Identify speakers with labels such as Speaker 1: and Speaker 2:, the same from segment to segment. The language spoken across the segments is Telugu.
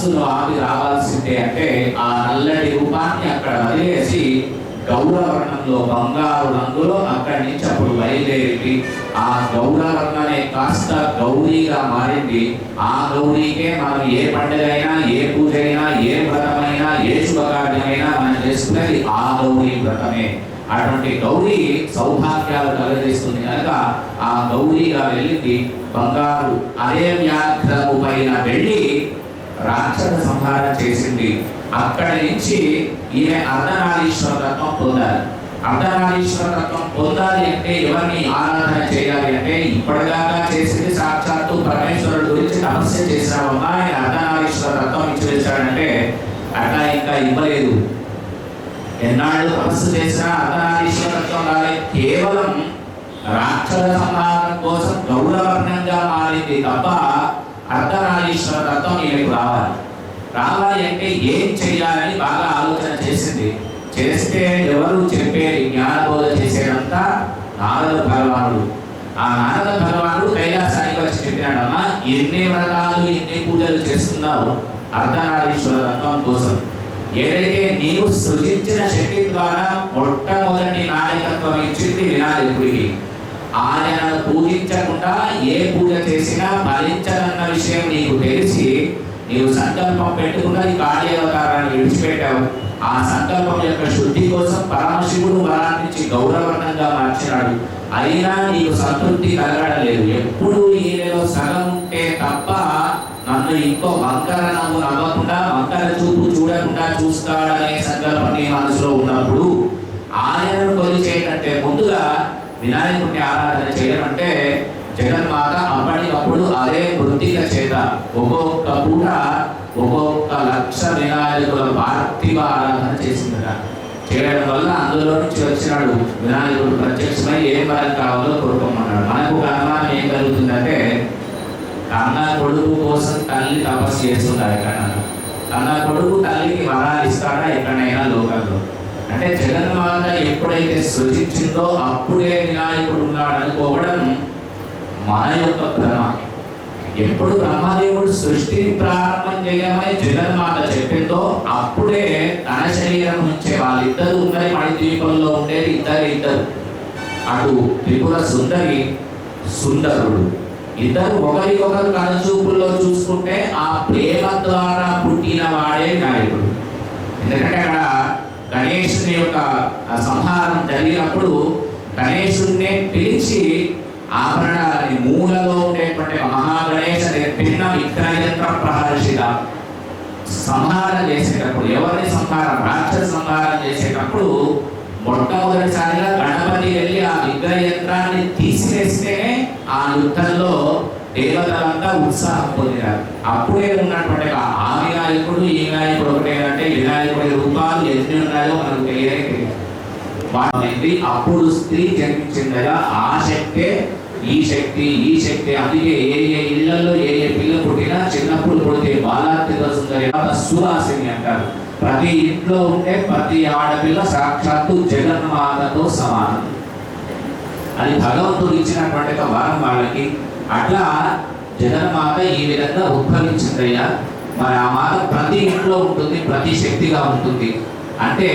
Speaker 1: మనస్సును ఆపి రావాల్సిందే అంటే ఆ నల్లటి రూపాన్ని అక్కడ వదిలేసి గౌరవర్ణంలో బంగారు రంగులో అక్కడి నుంచి అప్పుడు బయలుదేరి ఆ గౌరవర్ణమే కాస్త గౌరీగా మారింది. ఆ గౌరీకే మనం ఏ పండుగైనా అయినా ఏ పూజ అయినా ఏ వ్రతమైనా ఏ శుభకార్యమైనా మనం చేసుకునేది ఆ గౌరీ వ్రతమే. అటువంటి గౌరీ సౌభాగ్యాలు కలగజేస్తుంది కనుక ఆ గౌరీగా వెళ్ళింది బంగారు అదే వ్యాఘ్రము పైన వెళ్ళి రాక్షస సంహారం చేసింది. అక్కడి నుంచి ఈమె అర్ధనారీశ్వర తత్వం పొందాలి. అర్ధనారీశ్వర తత్వం పొందాలి అంటే ఎవరిని ఆరాధన చేయాలి అంటే ఇప్పటిదాకా చేసింది సాక్షాత్తు పరమేశ్వరుడు గురించి తపస్య చేసినామమ్మా ఆయన అర్ధనారీశ్వర తత్వం ఇచ్చి వేశాడంటే అట్లా ఇంకా ఇవ్వలేదు. ఎన్నాళ్ళు తపస్సు చేసినా అర్ధనారీశ్వర తత్వం రాలేదు కేవలం రాక్షస సంహారం కోసం గౌరవర్ణంగా మారింది తప్ప అర్ధనారీశ్వర తత్వం నీళ్ళకి రావాలి. రావాలి అంటే ఏం చేయాలని బాగా ఆలోచన చేసింది. చేస్తే ఎవరు చెప్పేది? జ్ఞానబోధ చేసేదంతా నారద భగవానుడు. ఆ నారద భగవానుడు కైలాసానికి వచ్చి చెప్పినాడమ్మా ఎన్ని వ్రతాలు ఎన్ని పూజలు చేస్తున్నావు అర్ధనారీశ్వర తత్వం కోసం? ఏదైతే నీవు సృజించిన శక్తి ద్వారా మొట్టమొదటి నాయకత్వం ఇచ్చింది వినాయకుడికి. ఆయనను పూజించకుండా ఏ పూజ చేసినా ఫలించదన్న విషయం నీకు తెలిసి నీవు సంకల్పం పెట్టుకున్న ఈ కార్యావతారాన్ని విడిచిపెట్టావు. ఆ సంకల్పం యొక్క శుద్ధి కోసం పరమశివుడు వరాన్నించి గౌరవర్ణంగా మార్చినాడు. అయినా నీకు సంతృప్తి కలగడం లేదు ఎప్పుడు ఈయనలో సగం ఉంటే తప్ప నన్ను ఇంకో వంకర నవ్వు నవ్వకుండా వంకర చూపు చూడకుండా చూస్తాడనే సంకల్పం నీ మనసులో ఉన్నప్పుడు ఆయనను కొలిచేటంటే ముందుగా వినాయకుడిని ఆరాధన చేయడం అంటే జగన్మాత అప్పటికప్పుడు అదే వృత్తిక చేత. ఒక్కొక్క పూట ఒక్కొక్క లక్ష వినాయకుల పార్థివ ఆరాధన చేసిందట. చేయడం వల్ల అందులో నుంచి వచ్చినాడు వినాయకుడు ప్రత్యక్షమై ఏం వరం కావాలో కోరుకోమన్నాడు. మనకు ఒక ఏం కలుగుతుందంటే కన్న కొడుకు కోసం తల్లి తపస్సు చేస్తున్నారు ఎక్కడైనా? కన్న కొడుకు తల్లికి వరాలు ఇస్తాడా ఎక్కడైనా లోకంలో? అంటే జగన్మాత ఎప్పుడైతే సృజించిందో అప్పుడే వినాయకుడు ఉన్నాడు అనుకోవడం మన యొక్క భ్రమ. ఎప్పుడు బ్రహ్మదేవుడు సృష్టిని ప్రారంభం చేయమని జగన్మాత చెప్పిందో అప్పుడే తన శరీరం నుంచే వాళ్ళిద్దరు ఉన్నది మణిద్వీపంలో ఉండేది ఇద్దరు ఇద్దరు. అటు త్రిపుర సుందరి సుందరుడు. ఇద్దరు ఒకరికొకరు కనుచూపుల్లో చూసుకుంటే ఆ ప్రేమ ద్వారా పుట్టిన వాడే నాయకుడు ఎందుకంటే అక్కడ గణేశుని యొక్క ఆ సంహారం జరిగినప్పుడు గణేశుడిని పిలిచి ఆభరణాలని మూలలో ఉండేటువంటి మహాగణేశ భిన్న విగ్రహయంత్ర ప్రహర్షిత సంహారం చేసేటప్పుడు ఎవరిని సంహారం రాక్షస సంహారం చేసేటప్పుడు మొట్టమొదటిసారిగా గణపతి వెళ్ళి ఆ విగ్రహ యంత్రాన్ని తీసివేస్తేనే ఆ యుద్ధంలో దేవతలంతా ఉత్సాహం పొందినారు అప్పుడే ఉన్నటువంటి ఆ వినాయకుడు ఈ వినాయకుడు ఒకటే అంటే వినాయకుడి రూపాలు ఎన్ని ఉన్నాయో మనకు తెలియనే తెలియదు. అప్పుడు స్త్రీ జన్మించిందగా ఆ శక్తే ఈ శక్తి ఈ శక్తి. అందుకే ఏ ఏ ఇళ్ళలో ఏ ఏ పిల్ల పుట్టినా చిన్నప్పుడు పుడితే బాలాత్రిక సుందరి సువాసిని అంటారు. ప్రతి ఇంట్లో ఉంటే ప్రతి ఆడపిల్ల సాక్షాత్తు జగన్మాతతో సమానం. అది భగవంతుడు ఇచ్చినటువంటి వరం వాళ్ళకి. అట్లా జగన్మాత ఈ విధంగా ఉద్భవించిందయ్యా. మరి ఆ మాత ప్రతి ఇంట్లో ఉంటుంది ప్రతి శక్తిగా ఉంటుంది. అంటే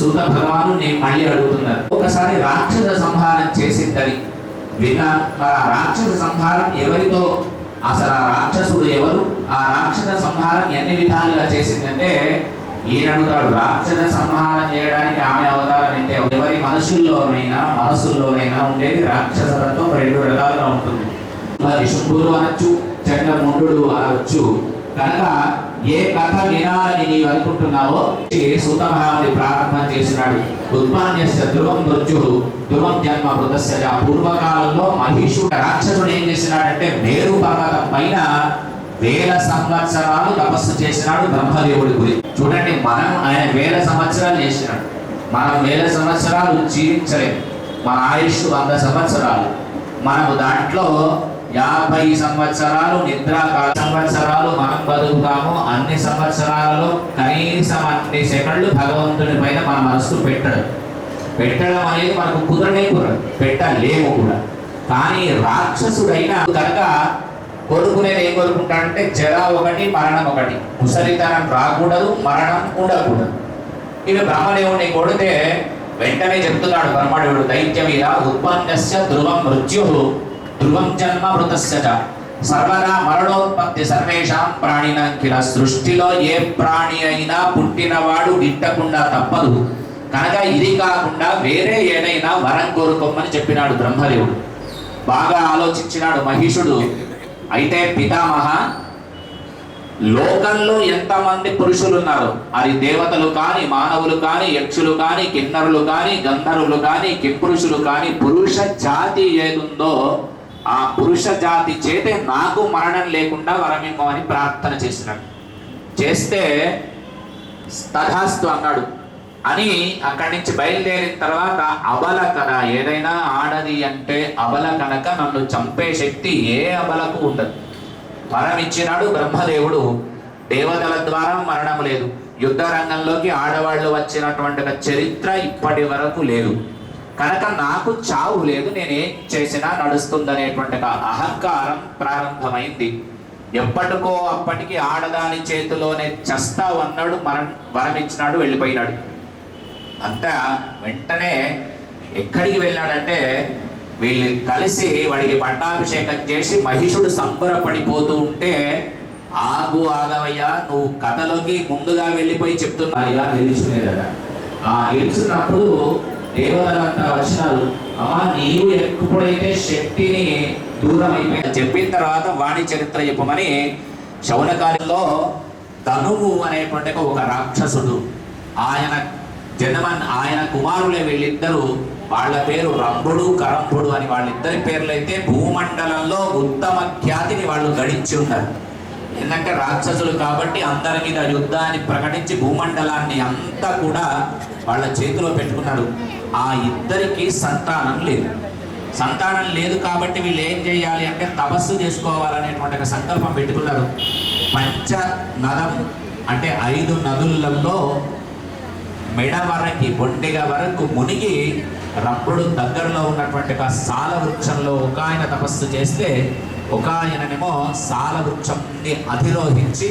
Speaker 1: సూత భగవాను నేను మళ్ళీ అడుగుతున్నారు ఒకసారి రాక్షస సంహారం చేసిందని విన్నా. మరి ఆ రాక్షస సంహారం ఎవరితో? అసలు ఆ రాక్షసుడు ఎవరు? ఆ రాక్షస సంహారం ఎన్ని విధాలుగా చేసిందంటే ఈయనడుగుతాడు రాక్షస సంహారం చేయడానికి ఆమె అవతారం అంటే ఎవరి మనుషుల్లోనైనా మనసుల్లోనైనా ఉండేది రాక్షసలతో రెండు రకాలుగా ఉంటుంది. మరి శుభుడు అనొచ్చు చండముండు అనొచ్చు. కనుక ఏ కథ వినాలని నీవు అనుకుంటున్నావో సూత మహాముని ప్రారంభం చేసినాడు. ఉత్పాన్యస్య ధ్రువం మృత్యుడు ధ్రువం జన్మ మృతస్య. పూర్వకాలంలో మహిషుడు రాక్షసుడు ఏం చేసినాడంటే మేరు పర్వతం పైన వేల సంవత్సరాలు తపస్సు చేసినాడు బ్రహ్మదేవుడి గురించి చూడండి మనం ఆయన వేల సంవత్సరాలు చేసినాడు. మనం వేల సంవత్సరాలు జీవించలేము మన ఆయుష్ వంద సంవత్సరాలు. మనము దాంట్లో యాభై సంవత్సరాలు నిద్రాకాల సంవత్సరాలు మనం బతుకుతాము అన్ని సంవత్సరాలలో కనీసం అన్ని సెకండ్లు భగవంతుని పైన మన మనసు పెట్టడం. పెట్టడం అనేది మనకు కుదరనే కుదరదు. పెట్టలేము కూడా. కానీ రాక్షసుడైన కనుక కోరుకునేది ఏం కోరుకుంటాడంటే జర ఒకటి మరణం ఒకటి. ముసలితనం రాకూడదు మరణం ఉండకూడదు. ఇవి బ్రహ్మదేవుడిని కొడితే వెంటనే చెప్తున్నాడు బ్రహ్మదేవుడు దైత్యం ఇలా ఉత్పన్నస్య ధ్రువం మృత్యు ధ్రువం జన్మ మృతస్య చ సర్వదా మరణోత్పత్తి సర్వేషాం ప్రాణినాం కిల సృష్టిలో ఏ ప్రాణి అయినా పుట్టినవాడు గిట్టకుండా తప్పదు కనుక ఇది కాకుండా వేరే ఏదైనా వరం కోరుకోమని చెప్పినాడు బ్రహ్మదేవుడు. బాగా ఆలోచించినాడు మహిషుడు. అయితే పితామహ లోకంలో ఎంతమంది పురుషులు ఉన్నారు అది దేవతలు కాని మానవులు కాని యక్షులు కాని కిన్నరులు కాని గంధర్వులు కాని కిపురుషులు కాని పురుష జాతి ఏదుందో ఆ పురుష జాతి చేతే నాకు మరణం లేకుండా వరమిమ్మని ప్రార్థన చేసినాడు. చేస్తే తథాస్తు అన్నాడు. అని అక్కడి నుంచి బయలుదేరిన తర్వాత అబల కథ ఏదైనా ఆడది అంటే అబల కనుక నన్ను చంపే శక్తి ఏ అబలకు ఉండదు. వరం ఇచ్చినాడు బ్రహ్మదేవుడు. దేవతల ద్వారా మరణం లేదు. యుద్ధ రంగంలోకి ఆడవాళ్ళు వచ్చినటువంటి చరిత్ర ఇప్పటి వరకు లేదు. కనుక నాకు చావు లేదు నేనేం చేసినా నడుస్తుందనేటువంటి అహంకారం ప్రారంభమైంది. ఎప్పటికో అప్పటికి ఆడదాని చేతిలోనే చస్తావు అన్నాడు మరణం మరణించినాడు వెళ్ళిపోయినాడు. అంతా వెంటనే ఎక్కడికి వెళ్ళాడంటే వీళ్ళు కలిసి వాడికి పట్టాభిషేకం చేసి మహిషుడు సంబరపడిపోతూ ఉంటే ఆగు ఆగవయ్యా నువ్వు కథలోకి ముందుగా వెళ్ళిపోయి చెప్తున్నా ఇలా నిలుచునేదట ఆ నిలుచున్నప్పుడు దేవతలంతా వచ్చినారు అమ్మా నీవు ఎప్పుడైతే శక్తిని దూరం అయిపోయి చెప్పిన తర్వాత వాణి చరిత్ర చెప్పమని శౌనకాలంలో ధనువు అనేటువంటి ఒక రాక్షసుడు ఆయన జనమన్ ఆయన కుమారులే వీళ్ళిద్దరూ వాళ్ళ పేరు రంభుడు కరంభుడు అని వాళ్ళిద్దరి పేర్లు అయితే భూమండలంలో ఉత్తమ ఖ్యాతిని వాళ్ళు గడించి ఉన్నారు. ఎందుకంటే రాక్షసులు కాబట్టి అందరి మీద యుద్ధాన్ని ప్రకటించి భూమండలాన్ని అంతా కూడా వాళ్ళ చేతిలో పెట్టుకున్నారు ఆ ఇద్దరికి సంతానం లేదు. సంతానం లేదు కాబట్టి వీళ్ళు ఏం చేయాలి అంటే తపస్సు చేసుకోవాలనేటువంటి ఒక సంకల్పం పెట్టుకున్నారు. పంచ నదం అంటే ఐదు నదులలో మెడ వరకి బొండిగ వరకు మునిగి రప్పుడు దగ్గరలో ఉన్నటువంటి ఒక సాల వృక్షంలో ఒక ఆయన తపస్సు చేస్తే ఒక ఆయననేమో సాల వృక్షంని అధిరోహించి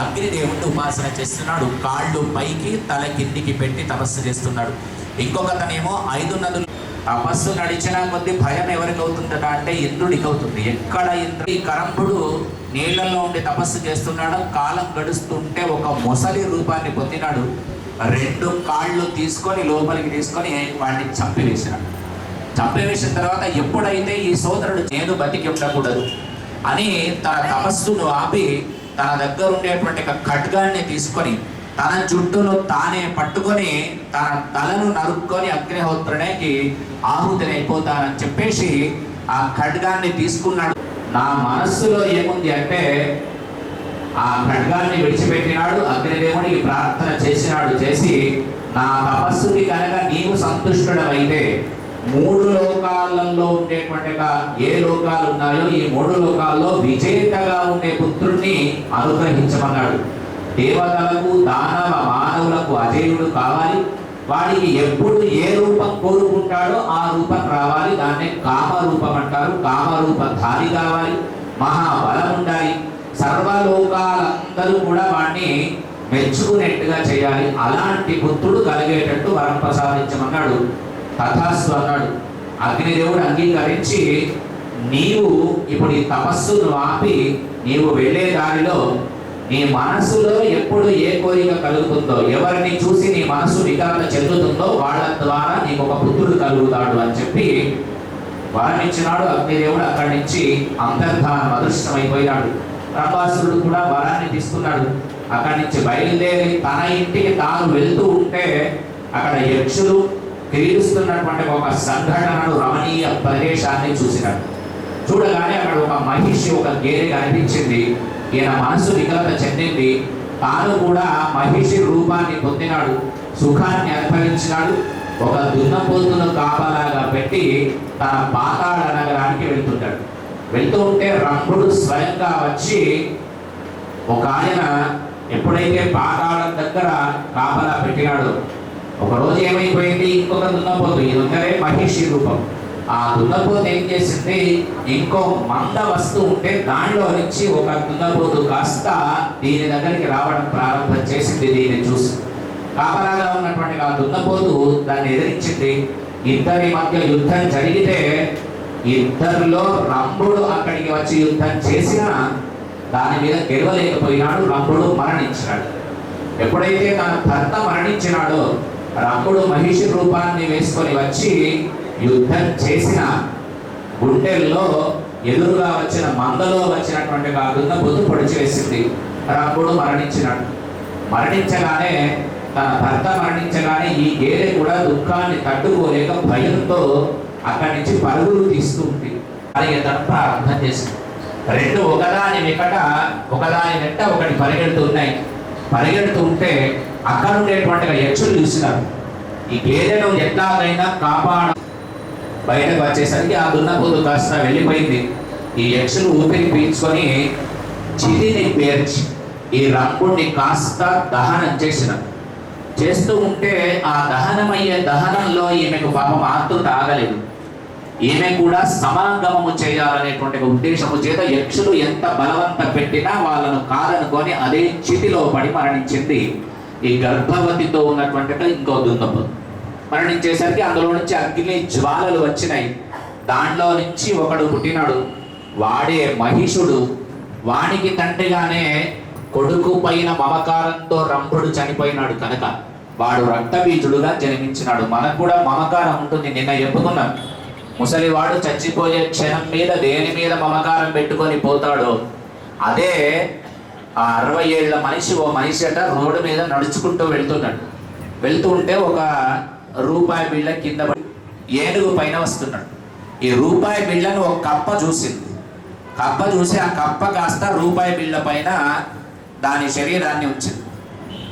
Speaker 1: అగ్నిదేవుడు ఉపాసన చేస్తున్నాడు. కాళ్ళు పైకి తల కిందికి పెట్టి తపస్సు చేస్తున్నాడు. ఇంకొకతనేమో ఐదు నదులు తపస్సు నడిచిన కొద్ది భయం ఎవరికి అవుతుందట అంటే ఇంద్రుడికి అవుతుంది ఎక్కడ ఇంద్రుడి? కరంపుడు నీళ్ళలో ఉండి తపస్సు చేస్తున్నాడు. కాలం గడుస్తుంటే ఒక మొసలి రూపాన్ని పొందినాడు. రెండు కాళ్ళు తీసుకొని లోపలికి తీసుకొని వాడిని చంపివేసినాడు. చంపివేసిన తర్వాత ఎప్పుడైతే ఈ సోదరుడు నేను బతికి ఉండకూడదు అని తన తపస్సును ఆపి తన దగ్గర ఉండేటువంటి ఖడ్గాన్ని తీసుకొని తన జుట్టును తానే పట్టుకొని తన తలను నరుక్కొని అగ్నిహోత్రునికి ఆహుతిని అయిపోతానని చెప్పేసి ఆ ఖడ్గాన్ని తీసుకున్నాడు. నా మనస్సులో ఏముంది అంటే ఆ ఖడ్గాన్ని విడిచిపెట్టినాడు అగ్నిదేవునికి ప్రార్థన చేసినాడు చేసి నా తపస్సుకి కనుక నీవు సంతుష్టుడమైతే మూడు లోకాలలో ఉండేటువంటి ఏ లోకాలు ఉన్నాయో ఈ మూడు లోకాల్లో విజేతగా ఉండే పుత్రుణ్ణి అనుగ్రహించమన్నాడు. దేవతలకు దానవ మానవులకు అజేయుడు కావాలి. వాడికి ఎప్పుడు ఏ రూపం కోరుకుంటాడో ఆ రూపం రావాలి. దాన్నే కామరూపం అంటారు. కామరూపధారి కావాలి. మహాబలం ఉండాలి. సర్వలోకాలందరూ కూడా వాడిని మెచ్చుకునేట్టుగా చేయాలి. అలాంటి పుత్రుడు కలిగేటట్టు వరం ప్రసాదించమన్నాడు. తథాస్తు అన్నాడు. అగ్నిదేవుడు అంగీకరించి నీవు ఇప్పుడు ఈ తపస్సును ఆపి నీవు వెళ్ళే దారిలో నీ మనసులో ఎప్పుడు ఏ కోరిక కలుగుతుందో ఎవరిని చూసి నీ మనసు వికారణ చెందుతుందో వాళ్ళ ద్వారా నీకు ఒక పుత్రుడు కలుగుతాడు అని చెప్పి వరం అగ్నిదేవుడు. అక్కడి నుంచి అంతర్ధానం అదృష్టమైపోయినాడు. ప్రభాసురుడు కూడా వరాన్ని తీసుకున్నాడు. అక్కడి నుంచి బయలుదేరి తన ఇంటికి తాను వెళ్తూ ఉంటే అక్కడ యక్షులు క్రీడిస్తున్నటువంటి ఒక సంఘటనను రమణీయ ప్రదేశాన్ని చూసినాడు. చూడగానే అక్కడ ఒక మహిషి ఒక గేదె కనిపించింది. ఈయన మనసు వికలత చెందింది. తాను కూడా మహిషి రూపాన్ని పొందినాడు. సుఖాన్ని అనుభవించినాడు. ఒక దున్నపోతును కాపలాగా పెట్టి తన పాతాళ నగరానికి వెళ్తుంటాడు. వెళ్తూ ఉంటే రంభుడు స్వయంగా వచ్చి ఒక ఆయన ఎప్పుడైతే పాతాళం దగ్గర కాపలా పెట్టినాడో ఒక రోజు ఏమైపోయింది? ఇంకొక దున్నపోతు ఇది ఉందరే మహిషి రూపం. ఆ దున్నపోతు ఏం చేసింది? ఇంకో మంద వస్తువు ఉంటే దానిలో నుంచి ఒక దున్నపోతు కాస్త దీని దగ్గరికి రావడం ప్రారంభం చేసింది దీన్ని చూసి. కాపలాగా ఉన్నటువంటి ఆ దున్నపోతు దాన్ని ఎదిరించింది. ఇద్దరి మధ్య యుద్ధం జరిగితే ఇద్దరిలో రంభుడు అక్కడికి వచ్చి యుద్ధం చేసినా దాని మీద గెలవలేకపోయినాడు. రంభుడు మరణించినాడు. ఎప్పుడైతే తన భర్త మరణించినాడో రకుడు మహిషి రూపాన్ని వేసుకొని వచ్చి యుద్ధం చేసిన గుండెల్లో ఎదురుగా వచ్చిన మందలో వచ్చినటువంటి కాకుండా దున్నపోతు పొడిచి వేసింది. రంభుడు మరణించినాడు. మరణించగానే తన భర్త మరణించగానే ఈ గేదె కూడా దుఃఖాన్ని తట్టుకోలేక భయంతో అక్కడి నుంచి పరుగులు తీస్తుంది. అది తను ప్రారంభం చేసింది. రెండు ఒకదాని వెకట ఒకదాని వెంట ఒకటి పరిగెడుతూ ఉన్నాయి. పరిగెడుతూ ఉంటే అక్కడ ఉండేటువంటి యక్షులు చూసినారు ఈ గేదెను ఎట్లాగైనా కాపాడ బయటకు వచ్చేసరికి ఆ దున్నపోతు కాస్త వెళ్ళిపోయింది. ఈ యక్షులు ఊపిరి పీల్చుకొని చితిని పేర్చి ఈ రంగుణ్ణి కాస్త దహనం చేసిన చేస్తూ ఉంటే ఆ దహనమయ్యే దహనంలో ఈమెకు పాపం ఆర్తు తాగలేదు. ఈమె కూడా సమాగమము చేయాలనేటువంటి ఉద్దేశము చేత యక్షులు ఎంత బలవంత పెట్టినా వాళ్ళను కాదనుకొని అదే చితిలో పడి మరణించింది. ఈ గర్భవతితో ఉన్నటువంటి ఇంకో దున్నపు మరణించేసరికి అందులో నుంచి అగ్ని జ్వాలలు వచ్చినాయి. దాంట్లో నుంచి ఒకడు పుట్టినాడు. వాడే మహిషుడు. వానికి తండ్రిగానే కొడుకు పైన మమకారంతో రంభుడు చనిపోయినాడు కనుక వాడు రక్తబీజుడుగా జన్మించినాడు. మనకు కూడా మమకారం ఉంటుంది. నిన్న చెప్పుకున్నాం. ముసలివాడు చచ్చిపోయే క్షణం మీద దేని మీద మమకారం పెట్టుకొని పోతాడో అదే ఆ అరవై ఏళ్ళ మనిషి ఓ మనిషి అట రోడ్డు మీద నడుచుకుంటూ వెళ్తున్నాడు. వెళ్తూ ఉంటే ఒక రూపాయి బిళ్ళ కింద ఏనుగు పైన వస్తున్నాడు. ఈ రూపాయి బిళ్ళను ఒక కప్ప చూసింది. కప్ప చూసి ఆ కప్ప కాస్త రూపాయి బిళ్ళ పైన దాని శరీరాన్ని ఉంచింది.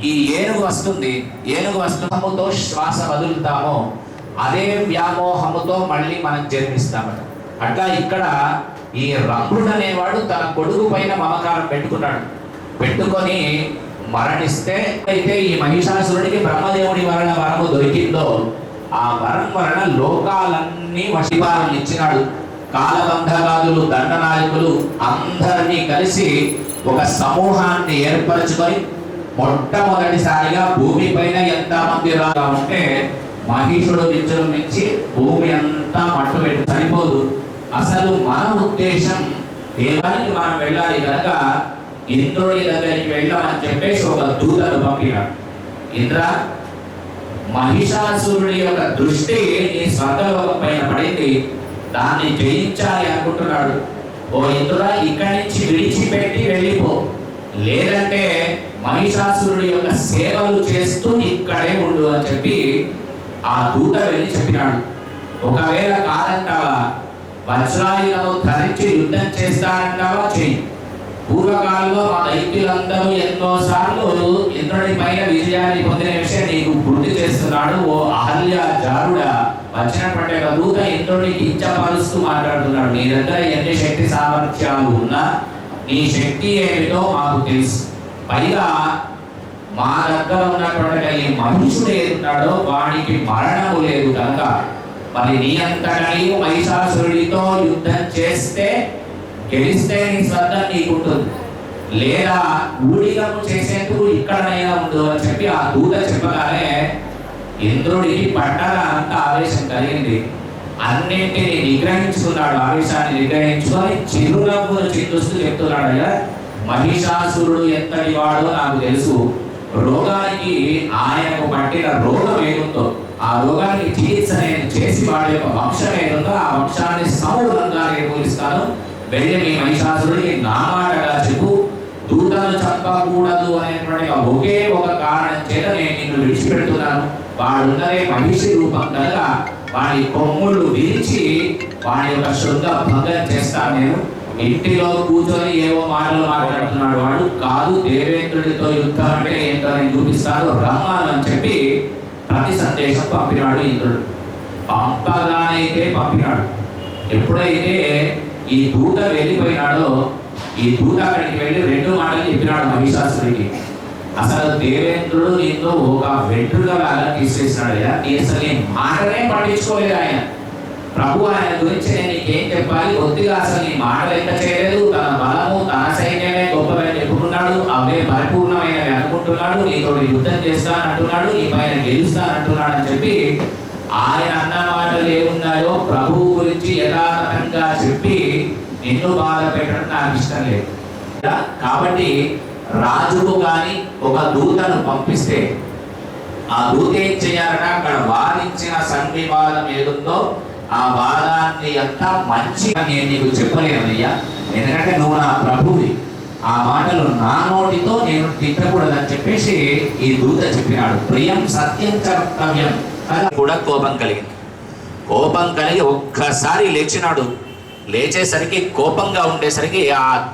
Speaker 1: ఈ ఏనుగు వస్తుంది. ఏనుగు వస్తున్నముతో శ్వాస వదులుతామో అదే వ్యామోహముతో మళ్ళీ మనం జన్మిస్తామట. అట్లా ఇక్కడ ఈ రంభుడు అనేవాడు తన కొడుకు పైన మమకారం పెట్టుకున్నాడు. పెట్టుకొని మరణిస్తే అయితే ఈ మహిషాసురుడికి బ్రహ్మదేవుడి వలన వరము దొరికిందో ఆ వరం వలన లోకాలన్నీ వశిపాలను ఇచ్చినాడు. కాలబంధగాదులు దండనాయకులు అందరినీ కలిసి ఒక సమూహాన్ని ఏర్పరచుకొని మొట్టమొదటిసారిగా భూమి పైన ఎంత మంది రాగా ఉంటే మహిషుడు విజృంభించి భూమి అంతా మట్టు పెట్టి సరిపోదు అసలు మన ఉద్దేశం దేవానికి మనం వెళ్ళాలి కనుక ఇంద్రుడి దగ్గరికి వెళ్ళామని చెప్పేసి ఒక దూతను పంపినాడు. ఇంద్ర మహిషాసురుడి యొక్క దృష్టి నీ స్వర్గలోకం పైన పడింది. దాన్ని జయించాలి అనుకుంటున్నాడు. ఓ ఇంద్ర ఇక్కడి నుంచి విడిచిపెట్టి వెళ్ళిపో. లేదంటే మహిషాసురుడి యొక్క సేవలు చేస్తూ ఇక్కడే ఉండు అని చెప్పి ఆ దూత వెళ్ళి చెప్పినాడు. ఒకవేళ కాదంటావా వజ్రాయుధము ధరించి యుద్ధం చేస్తానంటావా చెయ్యి. పూర్వకాలంలో మా దైత్యులందరూ ఎన్నో సార్లు ఇంద్రుడి పైన విజయాన్ని పొందిన విషయం నీకు గుర్తు చేస్తున్నాడు. ఓ అహల్య జారుడ వచ్చినటువంటి ఒక దూత ఇంద్రుడిని కించపరుస్తూ మాట్లాడుతున్నాడు. నీ దగ్గర ఎన్ని శక్తి సామర్థ్యాలు ఉన్నా నీ శక్తి ఏమిటో మాకు తెలుసు. పైగా మా దగ్గర ఉన్నటువంటి ఈ మనుషుడు ఏదున్నాడో వాడికి మరణము లేదు కనుక మరి నీ అంతటా నీవు మహిషాసురుడితో యుద్ధం చేస్తే గెలిస్తే నీ స్వర్గం నీకుంటుంది. లేదా ఊడిగము చేసేందుకు ఇక్కడనైనా ఉందో అని చెప్పి ఆ దూత చెప్పగానే ఇంద్రుడికి పట్టణ అంత ఆవేశం కలిగింది. అన్నింటినీ నిగ్రహించుకున్నాడు ఆవేశాన్ని నిగ్రహించుకొని చిరునవ్వును చిందుస్తూ చెప్తున్నాడు అయ్యా మహిషాసురుడు ఎంతటి వాడో నాకు తెలుసు. రోగానికి ఆయనకు పట్టిన రోగం ఏముందో ఆ రోగానికి చికిత్స నేను చేసి వాడి యొక్క వంశం ఏముందో ఆ వంశాన్ని సమూలంగా నిర్మూలిస్తాను వెళ్ళి మీ మహిషాసురుడికి నా మాటగా చెప్పు. దూతను చంపకూడదు అనేటువంటి ఒకే ఒక కారణం చేత నేను నిన్ను విడిచిపెడుతున్నాను. వాడున్నదే మహిషి రూపం కనుక వాడి కొమ్ములు విరిచి వాడి యొక్క శృంగ భంగం చేస్తాను నేను. ఇంటిలో కూర్చొని ఏవో మాటలు మాట్లాడుతున్నాడు వాడు. కాదు దేవేంద్రుడితో యుద్ధం అంటే ఏంటో నేను చూపిస్తాను. రమ్మను అని చెప్పి ప్రతి సందేశం పంపినాడు ఇంద్రుడు. పంపగానైతే పంపినాడు. ఎప్పుడైతే ఈ దూత వెళ్ళిపోయినాడో ఈ దూత అక్కడికి వెళ్ళి రెండు మాటలు చెప్పినాడు మహిషాసుడికి. అసలు దేవేంద్రుడు నీతో ఒక వెంట్రుగా లాగా తీసేసినాడు అయ్యా. నీ అసలు నీ మాటనే పట్టించుకోలేదు ఆయన. ప్రభు ఆయన గురించి నేను నీకేం చెప్పాలి? కొద్దిగా అసలు నీ మాట లెక్క చేయలేదు? తన బలము తన సైన్యమే గొప్పదని చెప్పుకున్నాడు. అవే పరిపూర్ణమైనవి అనుకుంటున్నాడు. నీతో యుద్ధం చేస్తానంటున్నాడు. నీ పైన గెలుస్తానంటున్నాడు అని చెప్పి ఆయన అన్న మాటలు ఏమున్నాయో ప్రభువు గురించి యథాతథంగా చెప్పి నిన్ను బాధ పెట్టడం నాకు ఇష్టం లేదు. కాబట్టి రాజుకు కానీ ఒక దూతను పంపిస్తే ఆ దూత ఏం చేయాలట అక్కడ వాదించిన సంధివాదం ఏదుందో ఆ వాదాన్ని అంతా మంచిగా నేను నీకు చెప్పలేనయ్యా. ఎందుకంటే నువ్వు నా ప్రభువి. ఆ మాటలు నా నోటితో నేను తిట్టకూడదని చెప్పేసి ఈ దూత చెప్పినాడు. ప్రియం సత్యం కర్తవ్యం. కూడా కోపం కలిగింది. కోపం కలిగి ఒక్కసారి లేచినాడు. లేచేసరికి కోపంగా ఉండేసరికి ఆ